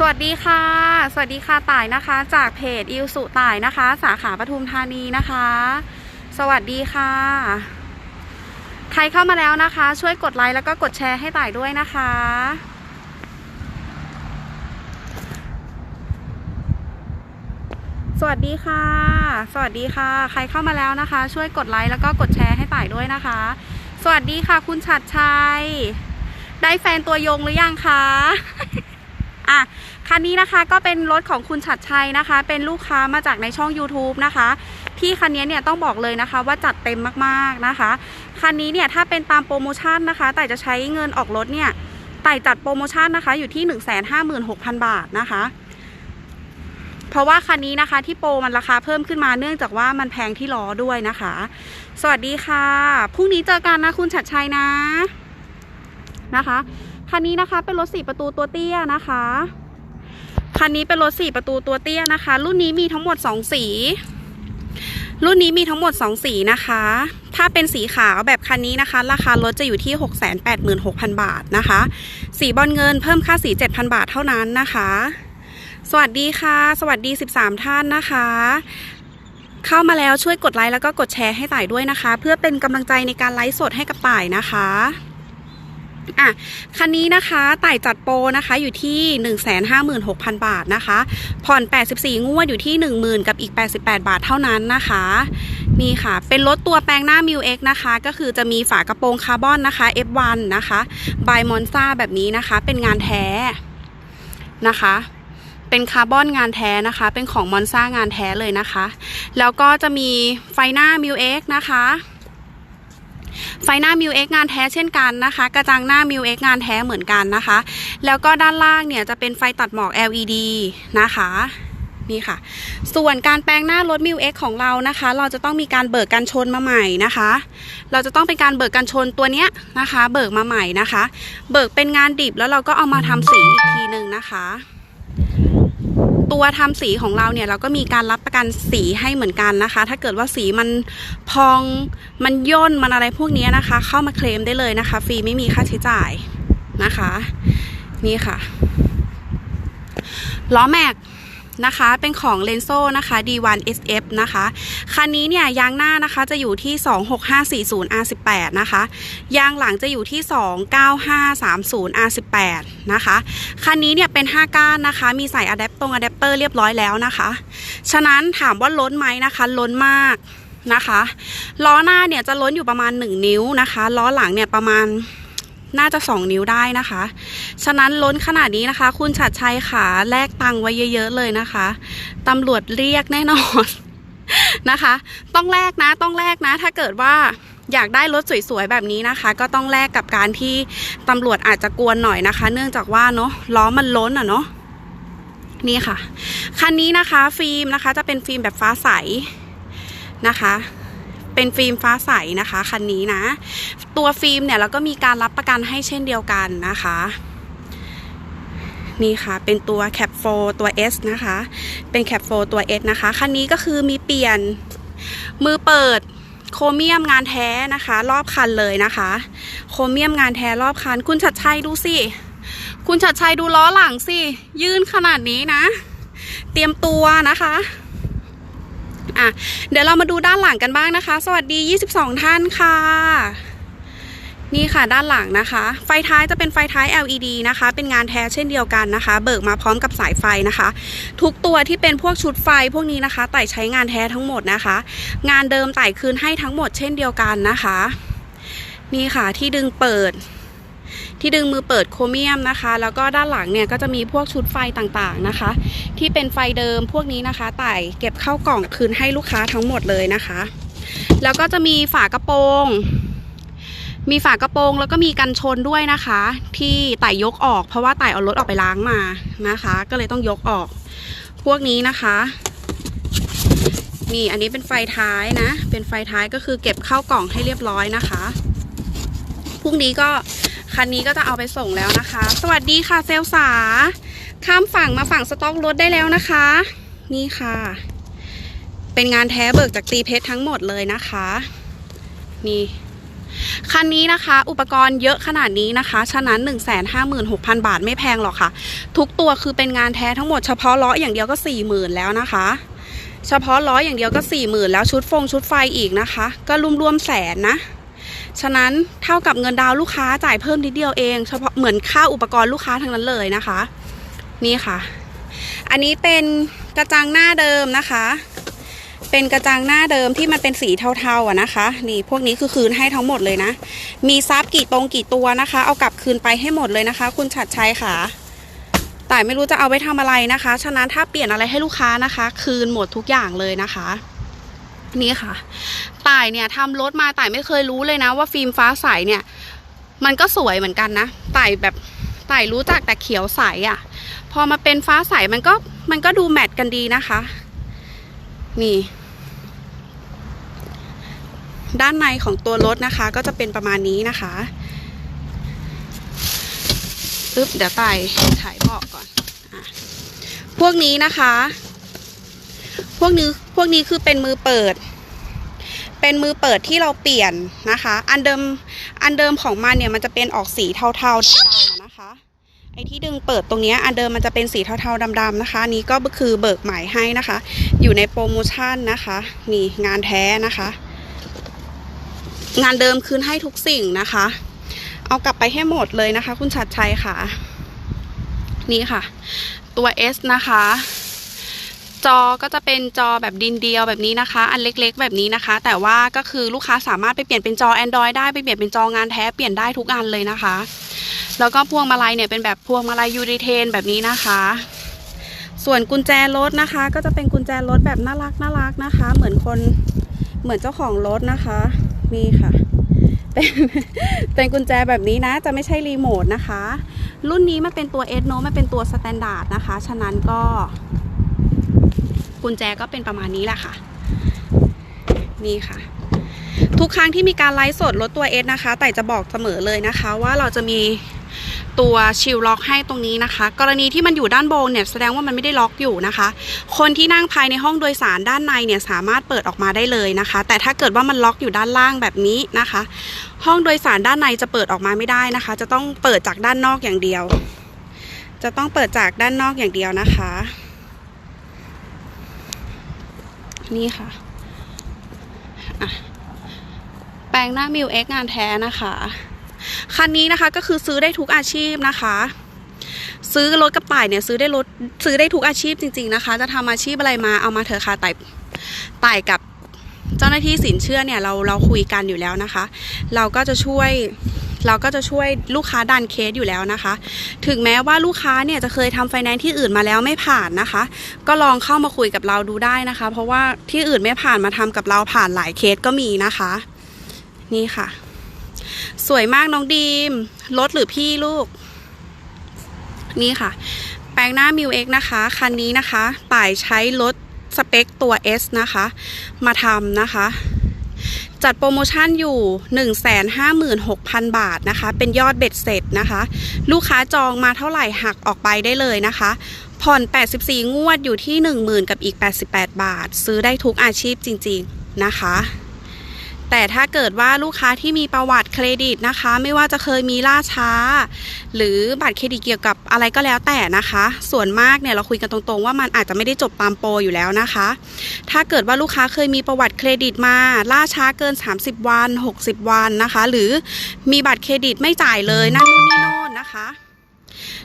สวัสดีค่ะ สวัสดีค่ะต่ายนะคะ จากเพจอิวสุต่ายนะคะ สาขาปทุมธานีนะคะ สวัสดีค่ะ ใครเข้ามาแล้วนะคะ ช่วยกดไลค์แล้วก็กดแชร์ให้ต่ายด้วยนะคะ สวัสดีค่ะ สวัสดีค่ะ ใครเข้ามาแล้วนะคะ ช่วยกดไลค์แล้วก็กดแชร์ให้ต่ายด้วยนะคะ สวัสดีค่ะ คุณฉัดชัย ได้แฟนตัวยงหรือยังคะ อะคันนี้นะคะก็เป็นรถของคุณฉัดชัยนะคะ เป็นลูกค้ามาจากในช่อง YouTube นะคะที่คันนี้เนี่ยต้องบอกเลยนะคะว่าจัดเต็มมากๆนะคะ คันนี้เนี่ยถ้าเป็นตามโปรโมชั่นนะคะ แต่จะใช้เงินออกรถเนี่ยแต่จัดโปรโมชั่นนะคะอยู่ที่ 156,000 บาทนะคะ เพราะว่าคันนี้นะคะที่โปรมันราคาเพิ่มขึ้นมาเนื่องจากว่ามันแพงที่ล้อด้วยนะคะ สวัสดีค่ะพรุ่งนี้เจอกันนะคุณฉัดชัยนะนะคะ คันนี้นะคะเป็นรถสี่ประตูตัวเตี้ยนะคะคันนี้เป็นรถสี่ประตูตัวเตี้ยนะคะ รุ่นนี้มีทั้งหมดสองสี รุ่นนี้มีทั้งหมดสองสีนะคะ ถ้าเป็นสีขาวแบบคันนี้นะคะ ราคารถจะอยู่ที่686,000บาทนะคะ สีบอลเงินเพิ่มค่าสี7,000บาทเท่านั้นนะคะ สวัสดีค่ะ สวัสดี13ท่านนะคะเข้ามาแล้วช่วยกดไลค์แล้วก็กดแชร์ให้ต่ายด้วยนะคะ เพื่อเป็นกำลังใจในการไลฟ์สดให้กับต่ายนะคะ อะคันนี้นะคะไต่จัดโปรนะคะอยู่ที่ 156,000 บาทนะคะ ผ่อน 84 งวดอยู่ที่ 10,000 กับอีก 88 บาทเท่านั้นนะคะนี่ค่ะ เป็นรถตัวแปลงหน้า m ิ X นะคะ ก็คือจะมีฝากระโปรงคาร์บอนนะคะ F1 นะคะบายมอนซ่าแบบนี้นะคะ เป็นงานแท้นะคะ เป็นคาร์บอนงานแท้นะคะ เป็นของมอนซ่างานแท้เลยนะคะ แล้วก็จะมีไฟหน้า m ิ X นะคะ ไฟหน้า m ิ X งานแท้เช่นกันนะคะ กระจังหน้า m ิ X งานแท้เหมือนกันนะคะ แล้วก็ด้านล่างเนี่ยจะเป็นไฟตัดหมอก LED นะคะนี่ค่ะ ส่วนการแปลงหน้ารถ m ิ X ของเรานะคะ เราจะต้องมีการเบิกกันชนมาใหม่นะคะ เราจะต้องเป็นการเบิกกันชนตัวเนี้ยนะคะ เบิกมาใหม่นะคะ เบิกเป็นงานดิบแล้วเราก็เอามาทำสีอีกทีหนึ่งนะคะ ตัวทำสีของเราเนี่ยเราก็มีการรับประกันสีให้เหมือนกันนะคะ ถ้าเกิดว่าสีมันพองมันย่นมันอะไรพวกนี้นะคะ เข้ามาเคลมได้เลยนะคะ ฟรีไม่มีค่าใช้จ่ายนะคะ นี่ค่ะล้อแม็ก นะคะ เป็นของเลนโซนะคะ D1 SF นะคะ คันนี้เนี่ยยางหน้านะคะจะอยู่ที่ 26540 R18 นะคะ ยางหลังจะอยู่ที่ 29530 R18 นะคะ คันนี้เนี่ยเป็น 5 ก้านนะคะ มีใส่อะแดปตรงอะแดปเตอร์เรียบร้อยแล้วนะคะ ฉะนั้นถามว่าล้นไหมนะคะ ล้นมากนะคะ ล้อหน้าเนี่ยจะล้นอยู่ประมาณ 1 นิ้วนะคะ ล้อหลังเนี่ยประมาณ น่าจะ 2 นิ้วได้นะคะ ฉะนั้นล้นขนาดนี้นะคะ คุณชัดชัยขาแลกตังค์ไว้เยอะๆเลยนะคะตำรวจเรียกแน่นอนนะคะ ต้องแลกนะต้องแลกนะ ถ้าเกิดว่าอยากได้รถสวยๆแบบนี้นะคะ ก็ต้องแลกกับการที่ตำรวจอาจจะกวนหน่อยนะคะ เนื่องจากว่าเนาะล้อมันล้นอะเนาะนี่ค่ะ คันนี้นะคะฟิล์มนะคะ จะเป็นฟิล์มแบบฟ้าใสนะคะ เป็นฟิล์มฟ้าใสนะคะคันนี้นะ ตัวฟิล์มเนี่ยเราก็มีการรับประกันให้เช่นเดียวกันนะคะนี่ค่ะ เป็นตัวแคปโฟตัว S นะคะ เป็นแคปโฟตัว S นะคะ คันนี้ก็คือมีเปลี่ยนมือเปิดโครเมียมงานแท้นะคะ รอบคันเลยนะคะ โครเมียมงานแท้รอบคัน คุณชัดชัยดูสิ คุณชัดชัยดูล้อหลังสิ ยื่นขนาดนี้นะ เตรียมตัวนะคะ อะเดี๋ยวเรามาดูด้านหลังกันบ้างนะคะ สวัสดี 22 ท่านค่ะ นี่ค่ะด้านหลังนะคะ ไฟท้ายจะเป็นไฟท้าย LED นะคะ เป็นงานแท้เช่นเดียวกันนะคะ เบิกมาพร้อมกับสายไฟนะคะ ทุกตัวที่เป็นพวกชุดไฟพวกนี้นะคะ ไต่ใช้งานแท้ทั้งหมดนะคะ งานเดิมไต่คืนให้ทั้งหมดเช่นเดียวกันนะคะ นี่ค่ะที่ดึงเปิด ที่ดึงมือเปิดโครเมียมนะคะ แล้วก็ด้านหลังเนี่ยก็จะมีพวกชุดไฟต่างๆนะคะ ที่เป็นไฟเดิมพวกนี้นะคะไต่เก็บเข้ากล่องคืนให้ลูกค้าทั้งหมดเลยนะคะ แล้วก็จะมีฝากระโปรงมีฝากระโปรงแล้วก็มีกันชนด้วยนะคะ ที่ไต่ยกออก เพราะว่าไต่เอารถออกไปล้างมานะคะ ก็เลยต้องยกออก พวกนี้นะคะ นี่อันนี้เป็นไฟท้ายนะ เป็นไฟท้ายก็คือเก็บเข้ากล่องให้เรียบร้อยนะคะพรุ่งนี้ก็ คันนี้ก็จะเอาไปส่งแล้วนะคะ สวัสดีค่ะเซลสา ข้ามฝั่งมาฝั่งสต็อกรถได้แล้วนะคะ นี่ค่ะ เป็นงานแท้เบิกจากตีเพชรทั้งหมดเลยนะคะ นี่คันนี้นะคะ อุปกรณ์เยอะขนาดนี้นะคะ ฉะนั้น 156,000 บาทไม่แพงหรอกค่ะ ทุกตัวคือเป็นงานแท้ทั้งหมดเฉพาะล้ออย่างเดียวก็ 40,000 แล้วนะคะ เฉพาะล้ออย่างเดียวก็ 40,000 แล้วชุดฟงชุดไฟอีกนะคะ ก็รวมๆแสนนะ ฉะนั้นเท่ากับเงินดาวลูกค้าจ่ายเพิ่มนิดเดียวเองเฉพาะเหมือนค่าอุปกรณ์ลูกค้าทั้งนั้นเลยนะคะ นี่ค่ะ อันนี้เป็นกระจังหน้าเดิมนะคะ เป็นกระจังหน้าเดิมที่มันเป็นสีเทาๆอะนะคะ นี่พวกนี้คือคืนให้ทั้งหมดเลยนะ มีซับกี่ตรงกี่ตัวนะคะ เอากลับคืนไปให้หมดเลยนะคะ คุณฉัดชัยค่ะแต่ไม่รู้จะเอาไว้ทำอะไรนะคะ ฉะนั้นถ้าเปลี่ยนอะไรให้ลูกค้านะคะ คืนหมดทุกอย่างเลยนะคะ นี่ค่ะต่ายเนี่ยทำรถมาต่ายไม่เคยรู้เลยนะ ว่าฟิล์มฟ้าใสเนี่ย มันก็สวยเหมือนกันนะต่ายแบบต่ายรู้จักแต่เขียวใสอะ่ะ พอมาเป็นฟ้าใสมันก็มันก็ดูแมทกันดีนะคะ นี่ ด้านในของตัวรถนะคะ ก็จะเป็นประมาณนี้นะคะปึ๊บเดี๋ยวไต่ถ่ายเบาะก่อนอพวกนี้นะคะ พวกนี้พวกนี้คือเป็นมือเปิด เป็นมือเปิดที่เราเปลี่ยนนะคะ อันเดิมอันเดิมของมันเนี่ยมันจะเป็นออกสีเทาๆดำๆนะคะ ไอ้ที่ดึงเปิดตรงนี้อันเดิมมันจะเป็นสีเทาๆดำๆนะคะนนี้ก็คือเบิกใหม่ให้นะคะ อยู่ในโปรโมชั่นนะคะนี่งานแท้นะคะ งานเดิมคืนให้ทุกสิ่งนะคะ เอากลับไปให้หมดเลยนะคะ คุณชัดชัยค่ะ นี่ค่ะ ตัว S นะคะ จอก็จะเป็นจอแบบดินเดียวแบบนี้นะคะ อันเล็กๆ แบบนี้นะคะ แต่ว่าก็คือลูกค้าสามารถไปเปลี่ยนเป็นจอ Android ได้ไปเปลี่ยนเป็นจองานแท้เปลี่ยนได้ทุกอันเลยนะคะ แล้วก็พวงมาลัยเนี่ยเป็นแบบพวงมาลัยยูริเทนแบบนี้นะคะ ส่วนกุญแจรถนะคะ ก็จะเป็นกุญแจรถแบบน่ารักน่ารักนะคะ เหมือนคนเหมือนเจ้าของรถนะคะนี่ค่ะเป็นเป็นกุญแจแบบนี้นะ จะไม่ใช่รีโมทนะคะ รุ่นนี้มันเป็นตัวเอสโนมันเป็นตัวสแตนดาร์ดนะคะ ฉะนั้นก็ กุญแจก็เป็นประมาณนี้แหละค่ะ นี่ค่ะ ทุกครั้งที่มีการไลฟ์สดรถตัว S นะคะ แต่จะบอกเสมอเลยนะคะ ว่าเราจะมีตัวชิลล็อกให้ตรงนี้นะคะ กรณีที่มันอยู่ด้านบนเนี่ยแสดงว่ามันไม่ได้ล็อกอยู่นะคะ คนที่นั่งภายในห้องโดยสารด้านในเนี่ยสามารถเปิดออกมาได้เลยนะคะ แต่ถ้าเกิดว่ามันล็อกอยู่ด้านล่างแบบนี้นะคะ ห้องโดยสารด้านในจะเปิดออกมาไม่ได้นะคะ จะต้องเปิดจากด้านนอกอย่างเดียว จะต้องเปิดจากด้านนอกอย่างเดียวนะคะ นี่ค่ะอะแปลงหน้ามิวเอ็กงานแท้นะคะ คันนี้นะคะก็คือซื้อได้ทุกอาชีพนะคะ ซื้อรถกระต่ายเนี่ยซื้อได้รถซื้อได้ทุกอาชีพจริง ๆนะคะ จะทำอาชีพอะไรมาเอามาเถอะค่ะไต่ไต่กับเจ้าหน้าที่สินเชื่อเนี่ยเราเราคุยกันอยู่แล้วนะคะ เราก็จะช่วย เราก็จะช่วยลูกค้าดันเคสอยู่แล้วนะคะ ถึงแม้ว่าลูกค้าเนี่ยจะเคยทำไฟแนนซ์ที่อื่นมาแล้วไม่ผ่านนะคะ ก็ลองเข้ามาคุยกับเราดูได้นะคะ เพราะว่าที่อื่นไม่ผ่านมาทำกับเราผ่านหลายเคสก็มีนะคะ นี่ค่ะ สวยมากน้องดีมรถหรือพี่ลูก นี่ค่ะ แปลงหน้ามิวเอ็กนะคะ คันนี้นะคะต่ายใช้รถสเปคตัว S นะคะ มาทำนะคะ จัดโปรโมชั่นอยู่ 156,000 บาทนะคะ เป็นยอดเบ็ดเสร็จนะคะ ลูกค้าจองมาเท่าไหร่หักออกไปได้เลยนะคะ ผ่อน 84 งวดอยู่ที่ 10,000 กับอีก 88 บาท ซื้อได้ทุกอาชีพจริง ๆ นะคะ แต่ถ้าเกิดว่าลูกค้าที่มีประวัติเครดิตนะคะ ไม่ว่าจะเคยมีล่าช้า หรือบัตรเครดิตเกี่ยวกับอะไรก็แล้วแต่นะคะ ส่วนมากเนี่ยเราคุยกันตรงๆ ว่ามันอาจจะไม่ได้จบตามโปรอยู่แล้วนะคะ ถ้าเกิดว่าลูกค้าเคยมีประวัติเครดิตมา ล่าช้าเกิน 30 วัน 60 วันนะคะ หรือมีบัตรเครดิตไม่จ่ายเลยนั่นนู่นนี่โน่นนะคะ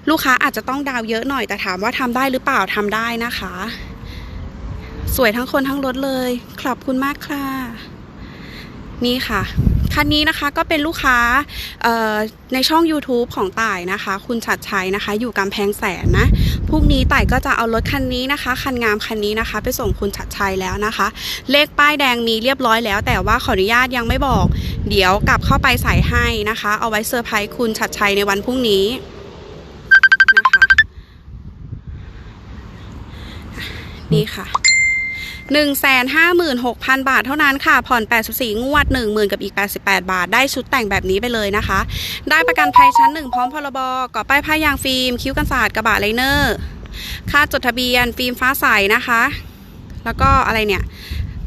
ลูกค้าอาจจะต้องดาวเยอะหน่อยแต่ถามว่าทำได้หรือเปล่าทำได้นะคะ สวยทั้งคนทั้งรถเลยขอบคุณมากค่ะ นี่ค่ะคันนี้นะคะก็เป็นลูกค้าในช่อง YouTube ของต่ายนะคะ คุณชัดชัยนะคะ อยู่กำแพงแสนนะพรุ่งนี้ต่ายก็จะเอารถคันนี้นะคะ คันงามคันนี้นะคะ ไปส่งคุณชัดชัยแล้วนะคะ เลขป้ายแดงมีเรียบร้อยแล้ว แต่ว่าขออนุญาตยังไม่บอก เดี๋ยวกลับเข้าไปใส่ให้นะคะ เอาไว้เซอร์ไพรส์คุณชัดชัยในวันพรุ่งนี้นะคะ นี่ค่ะ 156,000 บาทเท่านั้นค่ะ ผ่อน 84 งวด 10,000 กับอีก 88 บาท ได้ชุดแต่งแบบนี้ไปเลยนะคะ ได้ประกันภัยชั้น 1 พร้อมพรบก่อป้ายผ้ายางฟิล์ม คิ้วกันศาสตร์กระบะไลเนอร์ ค่าจดทะเบียน ฟิล์มฟ้าใสนะคะ แล้วก็อะไรเนี่ย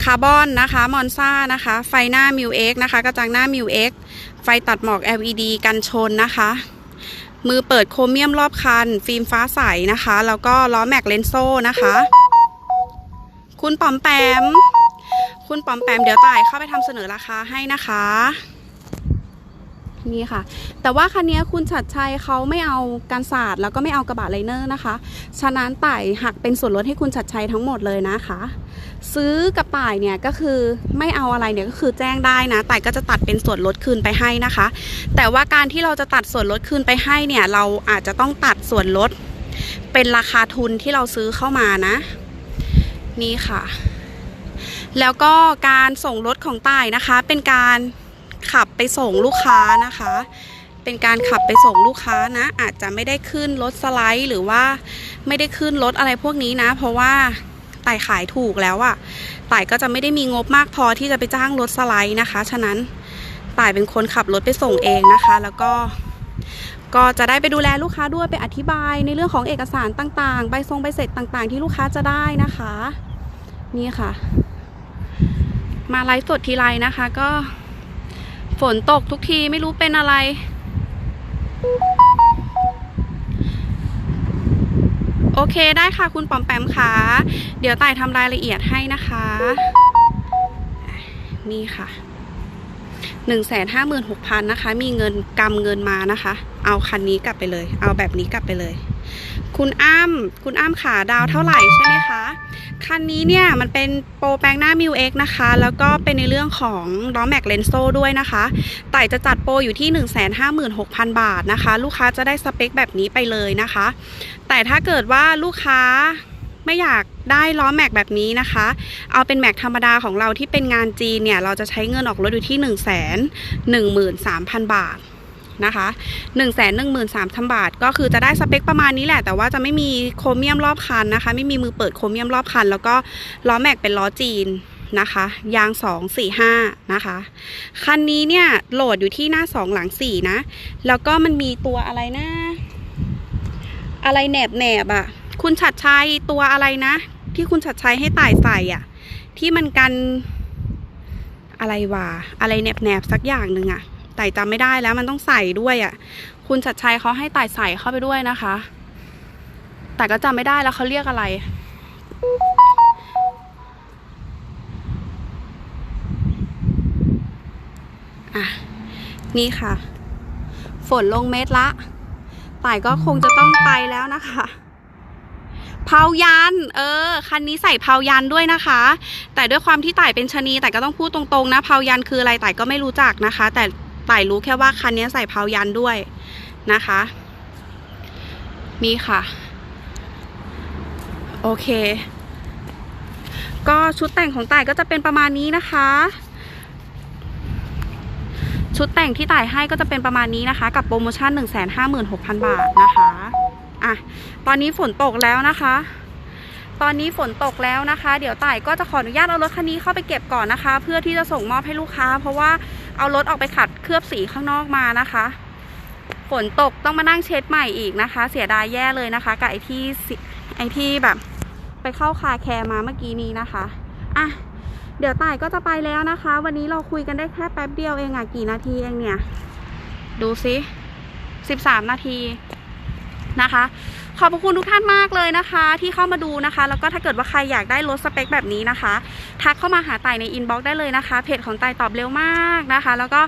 คาร์บอนนะคะ มอนซ่านะคะ ไฟหน้ามิวเอ็กนะคะ กระจังหน้ามิวเอ็กไฟตัดหมอก LED กันชนนะคะ มือเปิดโครเมียมรอบคัน ฟิล์มฟ้าใสนะคะ แล้วก็ล้อแม็กเลนโซ่นะคะ คุณปอมแปม คุณปอมแปมเดี๋ยวต่ายเข้าไปทำเสนอราคาให้นะคะ นี่ค่ะ แต่ว่าคันนี้คุณชัดชัยเขาไม่เอาการศาสตร์แล้วก็ไม่เอากระบะไลเนอร์นะคะ ฉะนั้นต่ายหักเป็นส่วนลดให้คุณชัดชัยทั้งหมดเลยนะคะ ซื้อกับต่ายเนี่ยก็คือไม่เอาอะไรเนี่ยก็คือแจ้งได้นะต่ายก็จะตัดเป็นส่วนลดคืนไปให้นะคะ แต่ว่าการที่เราจะตัดส่วนลดคืนไปให้เนี่ยเราอาจจะต้องตัดส่วนลดเป็นราคาทุนที่เราซื้อเข้ามานะ นี่ค่ะ แล้วก็การส่งรถของต่ายนะคะ เป็นการขับไปส่งลูกค้านะคะ เป็นการขับไปส่งลูกค้านะ อาจจะไม่ได้ขึ้นรถสไลด์หรือว่าไม่ได้ขึ้นรถอะไรพวกนี้นะ เพราะว่าต่ายขายถูกแล้วอะ่ะต่ายก็จะไม่ได้มีงบมากพอที่จะไปจ้างรถสไลด์นะคะ ฉะนั้นต่ายเป็นคนขับรถไปส่งเองนะคะ แล้วก็ ก็จะได้ไปดูแลลูกค้าด้วยไปอธิบายในเรื่องของเอกสารต่างๆ ใบทรงใบเสร็จต่างๆ ที่ลูกค้าจะได้นะคะ นี่ค่ะ มาไลฟ์สดทีไรนะคะ ก็ ฝนตกทุกทีไม่รู้เป็นอะไร โอเคได้ค่ะคุณปอมแปมค่ะ เดี๋ยวไต่ทำรายละเอียดให้นะคะ นี่ค่ะหนึ่งแสนห้าหมื่นหกพันนะคะ มีเงินกำเงินมานะคะ เอาคันนี้กลับไปเลย เอาแบบนี้กลับไปเลย คุณอ้ำคุณอ้ำขาดาวเท่าไหร่ใช่ไหมคะ คันนี้เนี่ยมันเป็นโปรแปลงหน้ามิวเอ็กนะคะ แล้วก็เป็นในเรื่องของล้อแม็กเลนโซด้วยนะคะไต่จะจัดโปรอยู่ที่ 156,000 บาทนะคะ ลูกค้าจะได้สเปคแบบนี้ไปเลยนะคะ แต่ถ้าเกิดว่าลูกค้าไม่อยากได้ล้อแม็กแบบนี้นะคะ เอาเป็นแม็กธรรมดาของเราที่เป็นงานจีนเนี่ย เราจะใช้เงินออกรถอยู่ที่ 1 1 3 0 0 0 บาท นะคะ1 1 3 0 0 0 บาท ก็คือจะได้สเปคประมาณนี้แหละ แต่ว่าจะไม่มีโครเมียมรอบคันนะคะ ไม่มีมือเปิดโครเมียมรอบคัน แล้วก็ล้อแม็กเป็นล้อจีนนะคะ ยาง 2 4 5 นะคะ คันนี้เนี่ยโหลดอยู่ที่หน้า 2 หลัง 4 นะ แล้วก็มันมีตัวอะไรนะ อะไรแหนบแหนบอะคุณชัดชัยตัวอะไรนะ ที่คุณชัดชัยให้ต่ายใส่อะที่มันกันอะไรวะอะไรแหนบแหนบสักอย่างหนึ่งอะ ไต่จำไม่ได้แล้วมันต้องใส่ด้วยอะ่ะ คุณชัดชัยเขาให้ไต่ใส่เข้าไปด้วยนะคะ แต่ก็จำไม่ได้แล้วเขาเรียกอะไร อะ นี่ค่ะ ฝนลงเม็ดละไต่ก็คงจะต้องไปแล้วนะคะเผายัน เออ คันนี้ใส่เผายันด้วยนะคะ แต่ด้วยความที่ไต่เป็นชะนีแต่ก็ต้องพูดตรงๆนะเผายันคืออะไรไต่ก็ไม่รู้จักนะคะ แต่ ไต่รู้แค่ว่าคันนี้ใส่เผายันด้วยนะคะ นี่ค่ะ โอเค ก็ชุดแต่งของต่ายก็จะเป็นประมาณนี้นะคะ ชุดแต่งที่ต่ายให้ก็จะเป็นประมาณนี้นะคะ กับโปรโมชั่น 156,000 บาทนะคะอะตอนนี้ฝนตกแล้วนะคะตอนนี้ฝนตกแล้วนะคะ เดี๋ยวต่ายก็จะขออนุญาตเอารถคันนี้เข้าไปเก็บก่อนนะคะ เพื่อที่จะส่งมอบให้ลูกค้า เพราะว่า เอารถออกไปขัดเคลือบสีข้างนอกมานะคะ ฝนตกต้องมานั่งเช็ดใหม่อีกนะคะ เสียดายแย่เลยนะคะ กับไอที่ไอที่แบบ ไปเข้าคาแคร์มาเมื่อกี้นี้นะคะอะเดี๋ยวต่ายก็จะไปแล้วนะคะ วันนี้เราคุยกันได้แค่แป๊บเดียวเองอะกี่นาทีเองเนี่ย ดูสิสิบสามนาทีนะคะ ขอบคุณทุกท่านมากเลยนะคะ ที่เข้ามาดูนะคะ แล้วก็ถ้าเกิดว่าใครอยากได้รถสเปคแบบนี้นะคะ ทักเข้ามาหาต่ายในอินบ็อกซ์ได้เลยนะคะ เพจของต่ายตอบเร็วมากนะคะ แล้วก็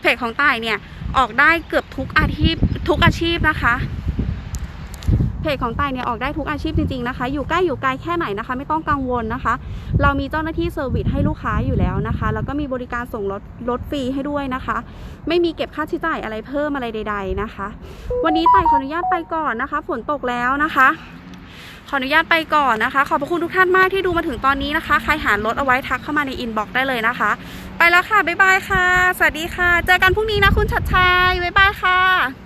เพจของต่ายเนี่ยออกได้เกือบทุกอาชีพทุกอาชีพนะคะ เพจของไต่เนี่ยออกได้ทุกอาชีพจริงๆนะคะ อยู่ใกล้อยู่ไกลแค่ไหนนะคะ ไม่ต้องกังวลนะคะ เรามีเจ้าหน้าที่เซอร์วิสให้ลูกค้าอยู่แล้วนะคะ แล้วก็มีบริการส่งรถรถฟรีให้ด้วยนะคะ ไม่มีเก็บค่าใช้จ่ายอะไรเพิ่มอะไรใด ๆนะคะ วันนี้ไต่ขออนุญาตไปก่อนนะคะ ฝนตกแล้วนะคะขออนุญาตไปก่อนนะคะ ขอบพระคุณทุกท่านมากที่ดูมาถึงตอนนี้นะคะ ใครหารถเอาไว้ทักเข้ามาในอินบ็อกซ์ได้เลยนะคะ ไปแล้วค่ะ บ๊ายบายค่ะ สวัสดีค่ะ เจอกันพรุ่งนี้นะคุณชัดชัย บ๊ายบายค่ะ